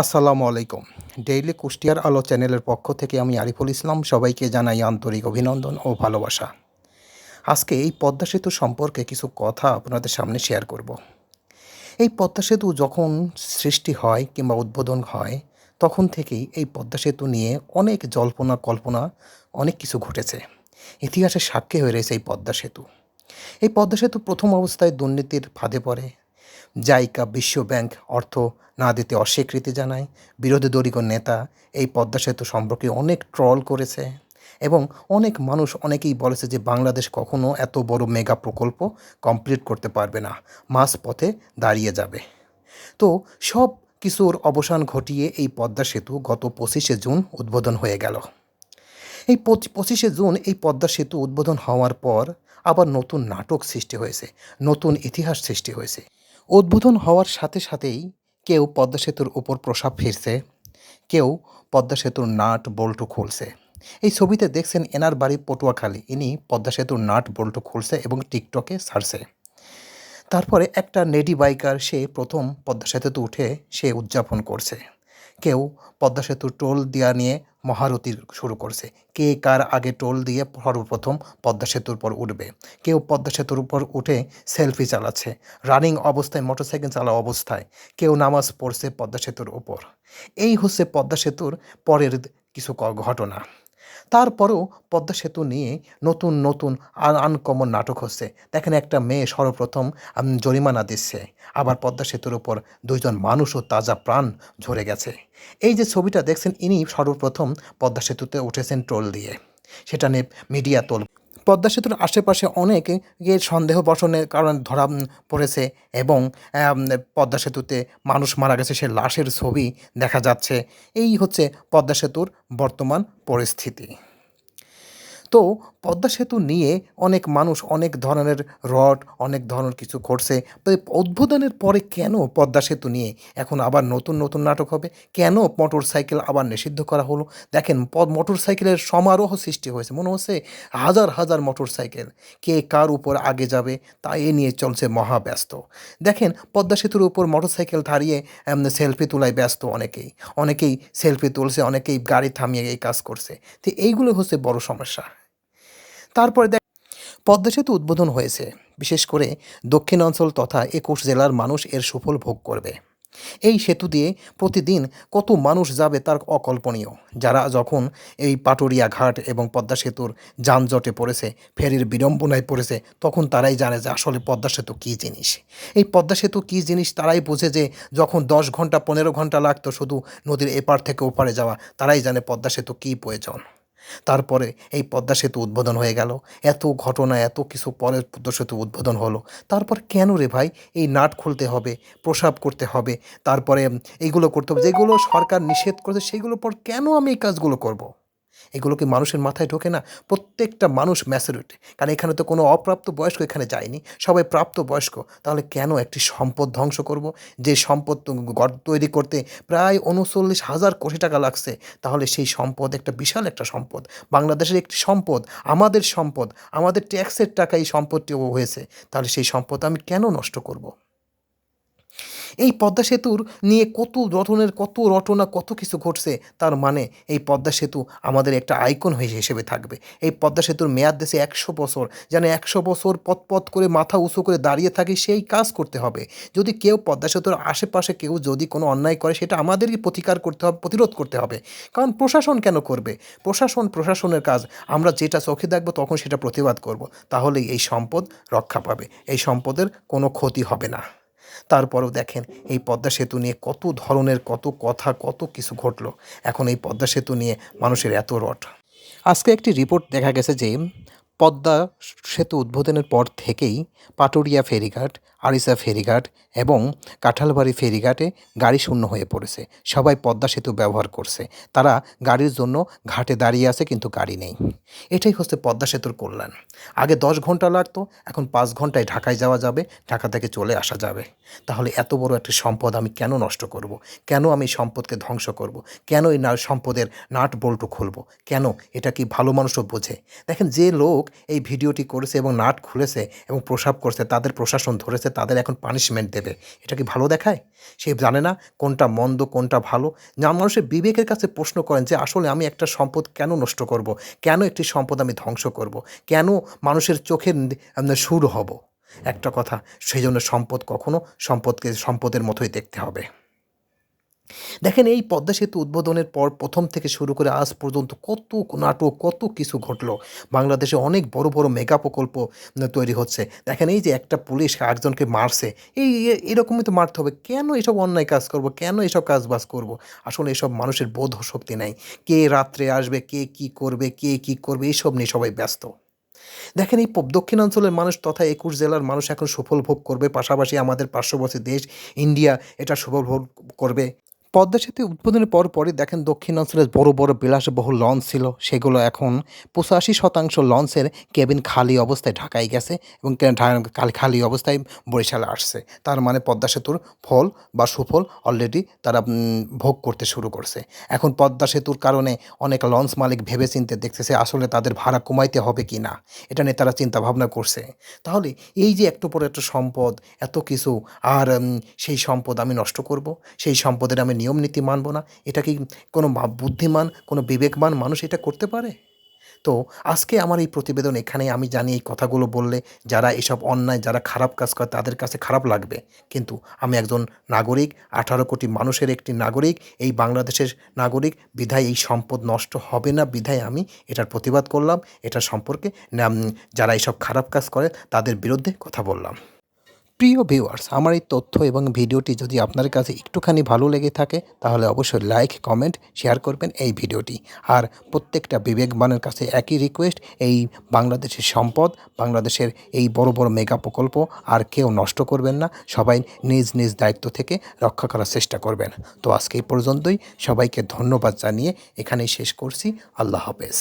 আসসালামু আলাইকুম। ডেইলি কুষ্টিয়ার আলো চ্যানেলের পক্ষ থেকে আমি আরিফুল ইসলাম সবাইকে জানাই আন্তরিক অভিনন্দন ও ভালোবাসা। আজকে এই পদ্মা সেতু সম্পর্কে কিছু কথা আপনাদের সামনে শেয়ার করব। এই পদ্মা সেতু যখন সৃষ্টি হয় কিংবা উদ্বোধন হয়, তখন থেকেই এই পদ্মা সেতু নিয়ে অনেক জল্পনা, কল্পনা, অনেক কিছু ঘটেছে। ইতিহাসের সাক্ষী হয়ে রয়েছে এই পদ্মা সেতু। এই পদ্মা সেতু প্রথম অবস্থায় দুর্নীতির ফাঁদে পড়ে জাইকা বিশ্ব ব্যাংক অর্থ না দিতে অস্বীকৃতি জানায়। বিরোধী দলীয় নেতা এই পদ্মা সেতু সম্পর্কে অনেক ট্রল করেছে এবং অনেক মানুষ অনেকেই বলেছে যে বাংলাদেশ কখনো এত বড় মেগা প্রকল্প কমপ্লিট করতে পারবে না, মাঝ পথে দাঁড়িয়ে যাবে। তো সব কিছুর অবসান ঘটিয়ে এই পদ্মা সেতু গত পঁচিশে জুন উদ্বোধন হয়ে গেল। এই পঁচিশে জুন এই পদ্মা সেতু উদ্বোধন হওয়ার পর আবার নতুন নাটক সৃষ্টি হয়েছে, নতুন ইতিহাস সৃষ্টি হয়েছে। উদ্বোধন হওয়ার সাথে সাথেই কেউ পদ্মা সেতুর উপর প্রসাব ফিরছে, কেউ পদ্মা সেতুর নাট বল্টু খুলছে। এই ছবিতে দেখছেন এনার বাড়ি পটুয়াখালী। ইনি পদ্মা সেতুর নাট বল্টু খুলছে এবং টিকটকে ছাড়ছে। তারপরে একটা নেডি বাইকার, সে প্রথম পদ্মা সেতুতে উঠে সে উদযাপন করছে। কেউ পদ্মা সেতুর টোল দেওয়া নিয়ে মহারতি শুরু করছে। কে কার আগে টোল দিয়ে সর্বপ্রথম পদ্মা সেতুর উপর উঠবে? কেউ পদ্মা সেতুর উপর উঠে সেলফি চালাচ্ছে। রানিং অবস্থায়, মোটরসাইকেল চালা অবস্থায় কেউ নামাজ পড়ছে পদ্মা সেতুর উপর। এই হচ্ছে পদ্মা সেতুর পরের কিছু ঘটনা। তারপরেও পদ্মা সেতু নিয়ে নতুন নতুন আনকমন নাটক হচ্ছে। দেখেন একটা মেয়ে সর্বপ্রথম জরিমানা দিচ্ছে। আবার পদ্মা সেতুর উপর দুইজন মানুষও তাজা প্রাণ ঝরে গেছে। এই যে ছবিটা দেখছেন, ইনি সর্বপ্রথম পদ্মা সেতুতে উঠেছেন ট্রোল দিয়ে। সেটা নিয়ে মিডিয়া তোল পদ্মা সেতুর আশেপাশে অনেক সন্দেহ বসনের কারণে ধরা পড়েছে এবং পদ্মা সেতুতে মানুষ মারা গেছে সে লাশের ছবি দেখা যাচ্ছে। এই হচ্ছে পদ্মা সেতুর বর্তমান পরিস্থিতি। তো পদ্মা সেতু নিয়ে অনেক মানুষ অনেক ধরনের রড, অনেক ধরনের কিছু করছে তো উদ্বোধনের পরে কেন পদ্মা সেতু নিয়ে এখন আবার নতুন নতুন নাটক হবে? কেন মোটর সাইকেল আবার নিষিদ্ধ করা হলো? দেখেন মোটর সাইকেলের সমারোহ সৃষ্টি হয়েছে। মনে হচ্ছে হাজার হাজার মোটর সাইকেল। কে কার উপর আগে যাবে তা এ নিয়ে চলছে মহাব্যস্ত। দেখেন, পদ্মা সেতুর উপর মোটর সাইকেল দাঁড়িয়ে সেলফি তোলায় ব্যস্ত অনেকেই। অনেকেই সেলফি তুলছে, অনেকেই গাড়ি থামিয়ে এই কাজ করছে। তো এইগুলো হচ্ছে বড় সমস্যা। তারপরে দেখ পদ্মা সেতু উদ্বোধন হয়েছে। বিশেষ করে দক্ষিণ অঞ্চল তথা একুশ জেলার মানুষ এর সুফল ভোগ করবে। এই সেতু দিয়ে প্রতিদিন কত মানুষ যাবে তার অকল্পনীয়। যারা যখন এই পাটুরিয়া ঘাট এবং পদ্মা সেতুর যানজটে পড়েছে, ফেরির বিড়ম্বনায় পড়েছে, তখন তারাই জানে যে আসলে পদ্মা সেতু কী জিনিস। এই পদ্মা সেতু কী জিনিস তারাই বোঝে যে যখন দশ ঘণ্টা, পনেরো ঘণ্টা লাগতো শুধু নদীর এপার থেকে ওপারে যাওয়া, তারাই জানে পদ্মা সেতু কী প্রয়োজন। তারপরে এই পদ্মা সেতু উদ্বোধন হয়ে গেল। এত ঘটনা, এত কিছু পরে পদ্মা সেতু উদ্বোধন হলো। তারপর কেন রে ভাই? এই নাট খুলতে হবে, প্রসাব করতে হবে, তারপরে এইগুলো করতে হবে, যেগুলো সরকার নিষেধ করেছে, সেগুলোর পর কেন আমি এই কাজগুলো করব। এগুলো কি মানুষের মাথায় ঢোকে না, প্রত্যেকটা মানুষ ম্যাচুরিটি। কারণ এখানে তো কোনো অপ্রাপ্ত বয়স্ক এখানে যায়নি। সবাই প্রাপ্ত বয়স্ক। তাহলে কেন একটি সম্পদ ধ্বংস করব? যে সম্পদ তৈরি করতে প্রায় উনচল্লিশ হাজার কোটি টাকা লাগছে, তাহলে সেই সম্পদ একটা বিশাল একটা সম্পদ। বাংলাদেশের একটি সম্পদ, আমাদের সম্পদ, আমাদের ট্যাক্সের টাকা এই সম্পদটি হয়েছে। তাহলে সেই সম্পদ আমি কেন নষ্ট করব? এই পদ্মা সেতুর নিয়ে কত রটনের কত রটনা, কত কিছু ঘটছে, তার মানে এই পদ্মা সেতু আমাদের একটা আইকন হয়ে হিসেবে থাকবে। এই পদ্মা সেতুর মেয়াদ দেশে একশো বছর। যেন একশো বছর পথ পথ করে মাথা উঁচু করে দাঁড়িয়ে থাকে, সেই কাজ করতে হবে। যদি কেউ পদ্মা সেতুর আশেপাশে কেউ যদি কোনো অন্যায় করে, সেটা আমাদেরই প্রতিকার করতে হবে, প্রতিরোধ করতে হবে। কারণ প্রশাসন কেন করবে? প্রশাসন প্রশাসনের কাজ। আমরা যেটা চোখে দেখব, তখন সেটা প্রতিবাদ করব। তাহলেই এই সম্পদ রক্ষা পাবে। এই সম্পদের কোনো ক্ষতি হবে না। তারপরেও দেখেন এই পদ্মা সেতু নিয়ে কত ধরনের, কত কথা, কত কিছু ঘটলো। এখন এই পদ্মা সেতু নিয়ে মানুষের এত রট। আজকে একটি রিপোর্ট দেখা গেছে যে, পদ্মা সেতু উদ্বোধনের পর থেকেই পাটুরিয়া ফেরিঘাট আরিসা ফেরিঘাট এবং কাঁঠালবাড়ি ফেরিঘাটে গাড়ি শূন্য হয়ে পড়েছে। সবাই পদ্মা সেতু ব্যবহার করছে। তারা গাড়ির জন্য ঘাটে দাঁড়িয়ে আছে কিন্তু গাড়ি নেই। এটাই হচ্ছে পদ্মা সেতুর কল্যাণ। আগে দশ ঘণ্টা লাগতো, এখন পাঁচ ঘন্টায় ঢাকায় যাওয়া যাবে, ঢাকা থেকে চলে আসা যাবে। তাহলে এত বড় একটি সম্পদ আমি কেন নষ্ট করব। কেন আমি সম্পদকে ধ্বংস করব। কেন এই সম্পদের নাট বল্টু খুলব? কেন? এটা কি ভালো মানুষও বোঝে? দেখেন যে লোক এই ভিডিওটি করেছে এবং নাট খুলেছে এবং প্রসাব করছে, তাদের প্রশাসন ধরেছে তাদের এখন পানিশমেন্ট দেবে। এটা কি ভালো দেখায়? সে জানে না কোনটা মন্দ, কোনটা ভালো। না মানুষের বিবেকের কাছে প্রশ্ন করেন যে, আসলে আমি একটা সম্পদ কেন নষ্ট করব? কেন একটি সম্পদ আমি ধ্বংস করব? কেন মানুষের চোখের সুর হব? একটা কথা, সেই জন্য সম্পদ কখনো সম্পদকে, সম্পদের মতোই দেখতে হবে। দেখেন এই পদ্মা সেতু উদ্বোধনের পর প্রথম থেকে শুরু করে আজ পর্যন্ত কত নাটক, কত কিছু ঘটলো। বাংলাদেশে অনেক বড় বড় মেগা প্রকল্প তৈরি হচ্ছে। দেখেন এই যে একটা পুলিশ একজনকে মারছে, এই এরকমই তো মারতে হবে। কেন এসব অন্যায় কাজ করব? কেন এসব কাজ বাজ করব? আসলে এসব মানুষের বোধ শক্তি নাই। কে রাত্রে আসবে, কে কি করবে, কে কি করবে এইসব নিয়ে সবাই ব্যস্ত। দেখেন এই দক্ষিণাঞ্চলের মানুষ তথা একুশ জেলার মানুষ এখন সুফল ভোগ করবে। পাশাপাশি আমাদের পার্শ্ববর্তী দেশ, ইন্ডিয়া, এটা সুফল ভোগ করবে। পদ্মা সেতু উদ্বোধনের পর পরই দেখেন দক্ষিণাঞ্চলের বড় বড় বিলাসবহুল লঞ্চ ছিল। সেগুলো এখন পঁচাশি শতাংশ লঞ্চের কেবিন খালি অবস্থায় ঢাকায় গেছে এবং খালি- খালি অবস্থায় বরিশালে আসছে। তার মানে পদ্মা সেতুর ফল বা সুফল অলরেডি তারা ভোগ করতে শুরু করছে। এখন পদ্মা সেতুর কারণে অনেক লঞ্চ মালিক ভেবে চিনতে দেখতেছে আসলে তাদের ভাড়া কমাইতে হবে কি না। এটা নিয়ে তারা চিন্তা ভাবনা করছে। তাহলে এই যে একটু পর একটা সম্পদ, এত কিছু, আর সেই সম্পদ আমি নষ্ট করব? সেই সম্পদের আমি নিয়ম নীতি মানব না, এটা কি কোনো বুদ্ধিমান, কোনো বিবেকবান মানুষ এটা করতে পারে? তো আজকে আমার এই প্রতিবেদন এখানে আমি জানি এই কথাগুলো বললে যারা এসব অন্যায়, যারা খারাপ কাজ করে তাদের কাছে খারাপ লাগবে। কিন্তু আমি একজন নাগরিক, আঠারো কোটি মানুষের একটি নাগরিক, এই বাংলাদেশের নাগরিক, বিধায় এই সম্পদ নষ্ট হবে না, বিধায় আমি এটার প্রতিবাদ করলাম, এটার সম্পর্কে যারা এইসব খারাপ কাজ করে তাদের বিরুদ্ধে কথা বললাম। প্রিয় ভিউয়ার্স আমার এই তথ্য এবং ভিডিওটি যদি আপনার কাছে একটুখানি ভালো লেগে থাকে, তাহলে অবশ্যই লাইক কমেন্ট শেয়ার করবেন এই ভিডিওটি। আর প্রত্যেকটা বিবেকবানের কাছে একই রিকোয়েস্ট এই বাংলাদেশের সম্পদ, বাংলাদেশের এই বড় বড় মেগা প্রকল্প আর কেউ নষ্ট করবেন না, সবাই নিজ নিজ দায়িত্ব থেকে রক্ষা করার চেষ্টা করবেন। তো আজকে এই পর্যন্তই, সবাইকে ধন্যবাদ জানিয়ে এখানেই শেষ করছি, আল্লাহ হাফেজ।